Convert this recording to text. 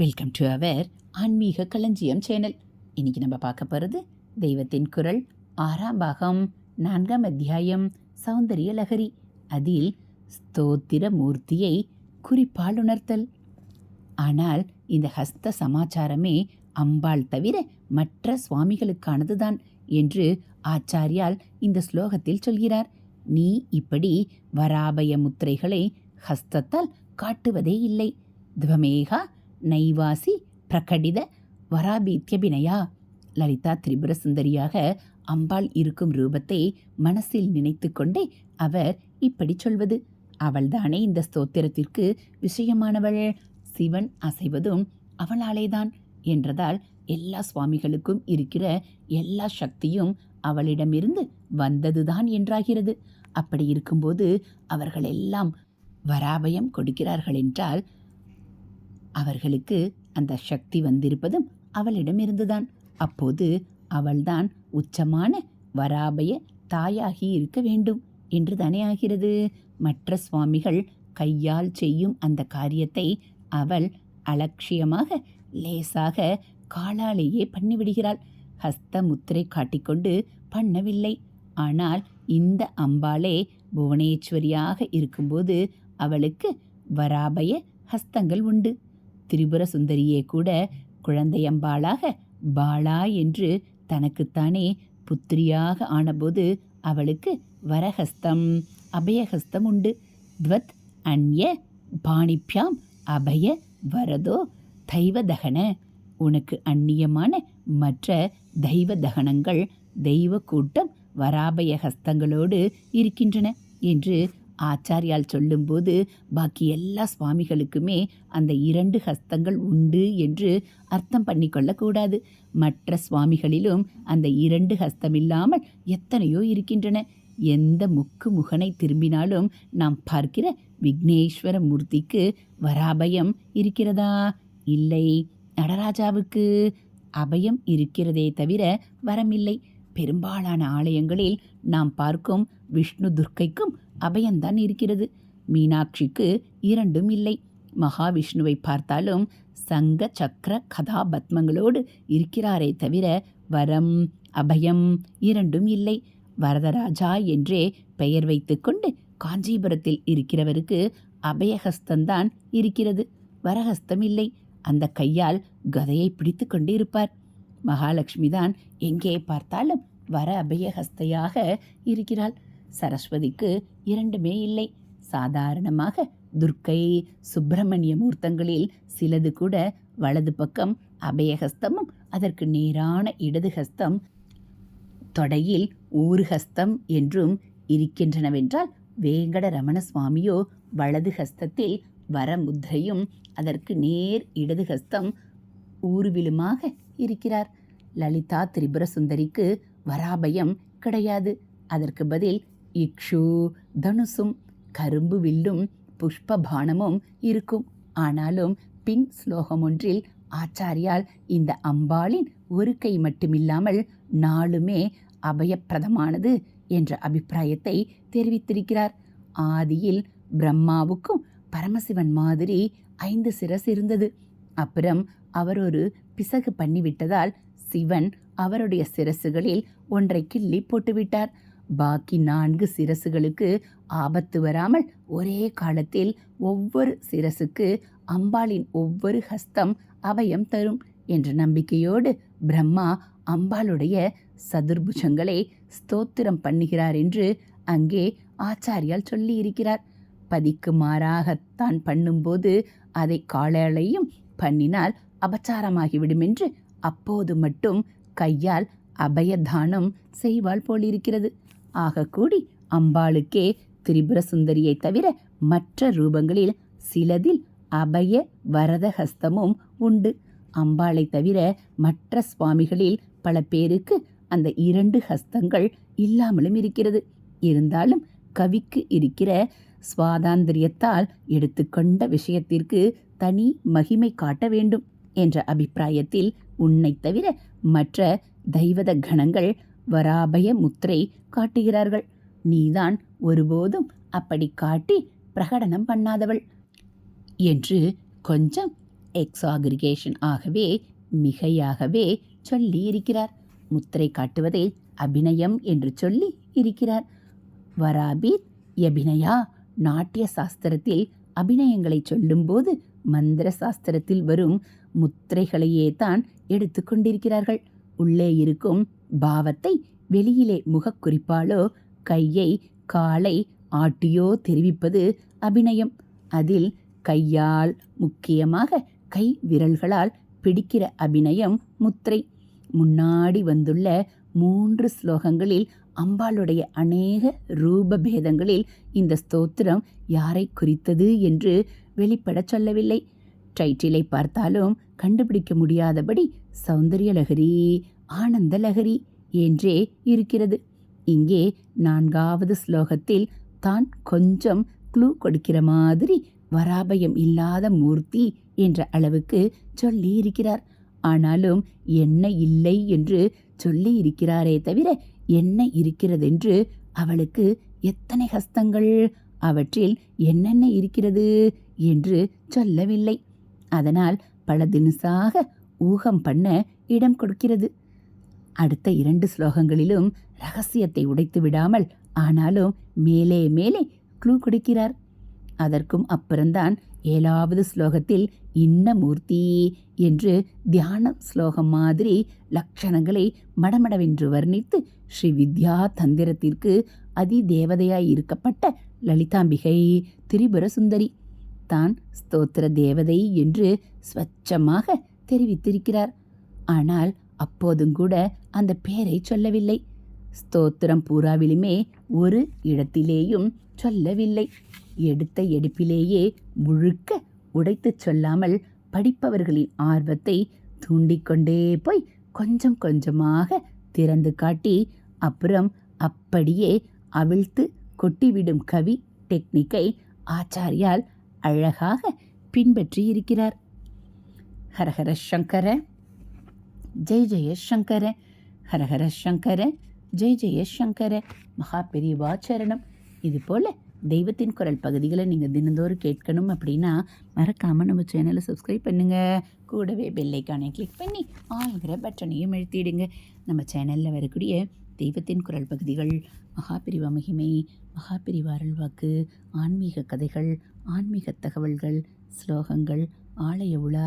Welcome to our ஆன்மீக களஞ்சியம் channel இன்னைக்கு நம்ம பார்க்க போகிறது தெய்வத்தின் குரல் ஆறாம் பாகம் நான்காம் அத்தியாயம் சௌந்தரிய லகரி அதில் ஸ்தோத்திர மூர்த்தியை குறிப்பால் உணர்த்தல். ஆனால் இந்த ஹஸ்த சமாச்சாரமே அம்பாள் தவிர மற்ற சுவாமிகளுக்கானதுதான் என்று ஆச்சாரியால் இந்த ஸ்லோகத்தில் சொல்கிறார். நீ இப்படி வராபய முத்திரைகளை ஹஸ்தத்தால் காட்டுவதே இல்லை. துவமேகா நைவாசி பிரகடித வராபீத்யபினயா லலிதா திரிபுரசுந்தரியாக அம்பாள் இருக்கும் ரூபத்தை மனசில் நினைத்து கொண்டே அவர் இப்படி சொல்வது. அவள்தானே இந்த ஸ்தோத்திரத்திற்கு விஷயமானவள். சிவன் அசைவதும் அவளாலேதான் என்றதால் எல்லா சுவாமிகளுக்கும் இருக்கிற எல்லா சக்தியும் அவளிடமிருந்து வந்ததுதான் என்றாகிறது. அப்படி இருக்கும்போது அவர்கள் எல்லாம் வராபயம் கொடுக்கிறார்கள் என்றால் அவர்களுக்கு அந்த சக்தி வந்திருப்பதும் அவளிடமிருந்துதான். அப்போது அவள்தான் உச்சமான வராபய தாயாகி இருக்க வேண்டும் என்று தானே ஆகிறது? மற்ற சுவாமிகள் கையால் செய்யும் அந்த காரியத்தை அவள் அலட்சியமாக லேசாக காலாலேயே பண்ணிவிடுகிறாள். ஹஸ்த முத்திரை காட்டிக்கொண்டு பண்ணவில்லை. ஆனால் இந்த அம்பாளே புவனேஸ்வரியாக இருக்கும்போது அவளுக்கு வராபய ஹஸ்தங்கள் உண்டு. திரிபுர சுந்தரியே கூட குழந்தையம்பாளாக பாலா என்று தனக்குத்தானே புத்திரியாக ஆனபோது அவளுக்கு வரஹஸ்தம் அபயஹஸ்தம் உண்டு. துவத் அந்ய பாணிப்யாம் அபய வரதோ தெய்வதகன. உனக்கு அந்நியமான மற்ற தெய்வ தகனங்கள் தெய்வ கூட்டம் வராபய ஹஸ்தங்களோடு இருக்கின்றன என்று ஆச்சாரியால் சொல்லும்போது பாக்கி எல்லா சுவாமிகளுக்குமே அந்த இரண்டு ஹஸ்தங்கள் உண்டு என்று அர்த்தம் பண்ணிக்கொள்ளக்கூடாது. மற்ற சுவாமிகளிலும் அந்த இரண்டு ஹஸ்தம் இல்லாமல் எத்தனையோ இருக்கின்றன. எந்த முக்கு முகனை திரும்பினாலும் நாம் பார்க்கிற விக்னேஸ்வர மூர்த்திக்கு வராபயம் இருக்கிறதா? இல்லை. நடராஜாவுக்கு அபயம் இருக்கிறதே தவிர வரமில்லை. பெரும்பாலான ஆலயங்களில் நாம் பார்க்கும் விஷ்ணு துர்க்கைக்கும் அபயம்தான் இருக்கிறது. மீனாட்சிக்கு இரண்டும் இல்லை. மகாவிஷ்ணுவை பார்த்தாலும் சங்க சக்கர கதாபத்மங்களோடு இருக்கிறாரே தவிர வரம் அபயம் இரண்டும் இல்லை. வரதராஜா என்றே பெயர் வைத்துக்கொண்டு காஞ்சிபுரத்தில் இருக்கிறவருக்கு அபயஹஸ்தந்தான் இருக்கிறது. வரஹஸ்தம் இல்லை. அந்த கையால் கதையை பிடித்து கொண்டு இருப்பார் மகாலட்சுமி தான் எங்கே பார்த்தாலும் வர அபயஹஸ்தையாக இருக்கிறாள். சரஸ்வதிக்கு இரண்டுமே இல்லை. சாதாரணமாக துர்க்கை சுப்பிரமணிய மூர்த்தங்களில் சிலது கூட வலது பக்கம் அபயஹஸ்தமும் அதற்கு நேரான இடது ஹஸ்தம் தொடையில் ஊருஹஸ்தம் என்றும் இருக்கின்றனவென்றால் வேங்கட ரமண சுவாமியோ வலது ஹஸ்தத்தில் வரமுத்திரையும் அதற்கு நேர் இடது ஹஸ்தம் ஊருவிலுமாக இருக்கிறார். லலிதா திரிபுர சுந்தரிக்கு வராபயம் கிடையாது. அதற்கு பதில் இக்ஷு தனுசும் கரும்பு வில்லும் புஷ்ப பானமும் இருக்கும். ஆனாலும் பின் ஸ்லோகம் ஒன்றில் ஆச்சாரியால் இந்த அம்பாளின் ஒரு கை மட்டுமில்லாமல் நாளுமே அபயப்பிரதமானது என்ற அபிப்பிராயத்தை தெரிவித்திருக்கிறார். ஆதியில் பிரம்மாவுக்கும் பரமசிவன் மாதிரி ஐந்து சிரஸ் இருந்தது. அப்புறம் அவர் ஒரு பிசகு பண்ணிவிட்டதால் சிவன் அவருடைய சிரசுகளில் ஒன்றை கிள்ளி போட்டுவிட்டார். பாக்கி நான்கு சிரசுகளுக்கு ஆபத்து வராமல் ஒரே காலத்தில் ஒவ்வொரு சிரசுக்கு அம்பாளின் ஒவ்வொரு ஹஸ்தம் அபயம் தரும் என்ற நம்பிக்கையோடு பிரம்மா அம்பாளுடைய சதுர்புஜங்களை ஸ்தோத்திரம் பண்ணுகிறார் என்று அங்கே ஆச்சாரியால் சொல்லியிருக்கிறார். பதிக்கு மாறாகத்தான் பண்ணும்போது அதை காலாலையும் பண்ணினால் அபச்சாரமாகிவிடும் என்று அப்போது மட்டும் கையால் அபயதானம் செய்வாள் போலிருக்கிறது. ஆக கூடி அம்பாளுக்கே திரிபுர சுந்தரியை தவிர மற்ற ரூபங்களில் சிலதில் அபய வரத ஹஸ்தமும் உண்டு. அம்பாளை தவிர மற்ற சுவாமிகளில் பல பேருக்கு அந்த இரண்டு ஹஸ்தங்கள் இல்லாமலும் இருக்கிறது. இருந்தாலும் கவிக்கு இருக்கிற சுவாதாந்திரியத்தால் எடுத்துக்கொண்ட விஷயத்திற்கு தனி மகிமை காட்ட வேண்டும் என்ற அபிப்பிராயத்தில் உன்னை தவிர மற்ற தெய்வத கணங்கள் வராபய முத்திரை காட்டுகிறார்கள். நீதான் ஒருபோதும் அப்படி காட்டி பிரகடனம் பண்ணாதவள். என்று கொஞ்சம் எக்ஸாகிரிகேஷன் ஆகவே மிகையாகவே சொல்லி இருக்கிறார் முத்திரை காட்டுவதை அபிநயம் என்று சொல்லி இருக்கிறார். வராபீத் அபிநயா நாட்டிய சாஸ்திரத்தில் அபிநயங்களை சொல்லும்போது மந்திர சாஸ்திரத்தில் வரும் முத்திரைகளையே தான் எடுத்துக்கொண்டிருக்கிறார்கள் உள்ளே இருக்கும் பாவத்தை வெளியிலே முகக்குறிப்பாலோ கையை காலை ஆட்டியோ தெரிவிப்பது அபிநயம். அதில் கையால் முக்கியமாக கை விரல்களால் பிடிக்கிற அபிநயம் முத்திரை. முன்னாடி வந்துள்ள மூன்று ஸ்லோகங்களில் அம்பாளுடைய அநேக ரூபபேதங்களில் இந்த ஸ்தோத்திரம் யாரை குறித்தது என்று வெளிப்படச் சொல்லவில்லை. டைட்டிலை பார்த்தாலும் கண்டுபிடிக்க முடியாதபடி சௌந்தரியலகரி ஆனந்த லகரி என்றே இருக்கிறது. இங்கே நான்காவது ஸ்லோகத்தில் தான் கொஞ்சம் க்ளூ கொடுக்கிற மாதிரி வராபயம் இல்லாத மூர்த்தி என்ற அளவுக்கு சொல்லி இருக்கிறார் ஆனாலும் என்ன இல்லை என்று சொல்லி இருக்கிறாரே தவிர என்ன இருக்கிறதென்று அவளுக்கு எத்தனை ஹஸ்தங்கள் அவற்றில் என்னென்ன இருக்கிறது என்று சொல்லவில்லை. அதனால் பல தினசாக ஊகம் பண்ண இடம் கொடுக்கிறது. அடுத்த இரண்டு ஸ்லோகங்களிலும் ரகசியத்தை உடைத்து விடாமல் ஆனாலும் மேலே மேலே க்ளூ கொடுக்கிறார். அதற்கும் அப்புறம்தான் ஏழாவது ஸ்லோகத்தில் இன்ன மூர்த்தி என்று தியான ஸ்லோகம் மாதிரி லட்சணங்களை மடமடவென்று வர்ணித்து ஸ்ரீ வித்யா தந்திரத்திற்கு அதிதேவதையாய் இருக்கப்பட்ட லலிதாம்பிகை திரிபுர சுந்தரி தான் ஸ்தோத்திர தேவதை என்று ஸ்வச்சமாக தெரிவித்திருக்கிறார். ஆனால் அப்போதும் கூட அந்த பெயரை சொல்லவில்லை. ஸ்தோத்திரம் பூராவிலுமே ஒரு இடத்திலேயும் சொல்லவில்லை. எடுத்த எடுப்பிலேயே முழுக்க உடைத்துச் சொல்லாமல் படிப்பவர்களின் ஆர்வத்தை தூண்டிக்கொண்டே போய் கொஞ்சம் கொஞ்சமாக திறந்து காட்டி அப்புறம் அப்படியே அவிழ்த்து கொட்டிவிடும் கவி டெக்னிக்கை ஆச்சாரியால் அழகாக பின்பற்றி இருக்கிறார் ஹரஹர சங்கர. ஜெய் ஜெய சங்கர ஹரஹர சங்கர ஜெய் ஜெய சங்கர மகா பெரியவாச்சரணம் இது போல் தெய்வத்தின் குரல் பகுதிகளை நீங்கள் தினந்தோறும் கேட்கணும் அப்படின்னா மறக்காமல் நம்ம சேனலை சப்ஸ்கிரைப் பண்ணுங்கள் கூடவே பெல்லைக்கானை கிளிக் பண்ணி ஆளுங்கிற பட்டனையும் எழுத்திடுங்க நம்ம சேனலில் வரக்கூடிய தெய்வத்தின் குரல் பகுதிகள் மகாபிரிவா மகிமை மகாபிரிவா அருள்வாக்கு ஆன்மீக கதைகள் ஆன்மீக தகவல்கள் ஸ்லோகங்கள் ஆலய உலா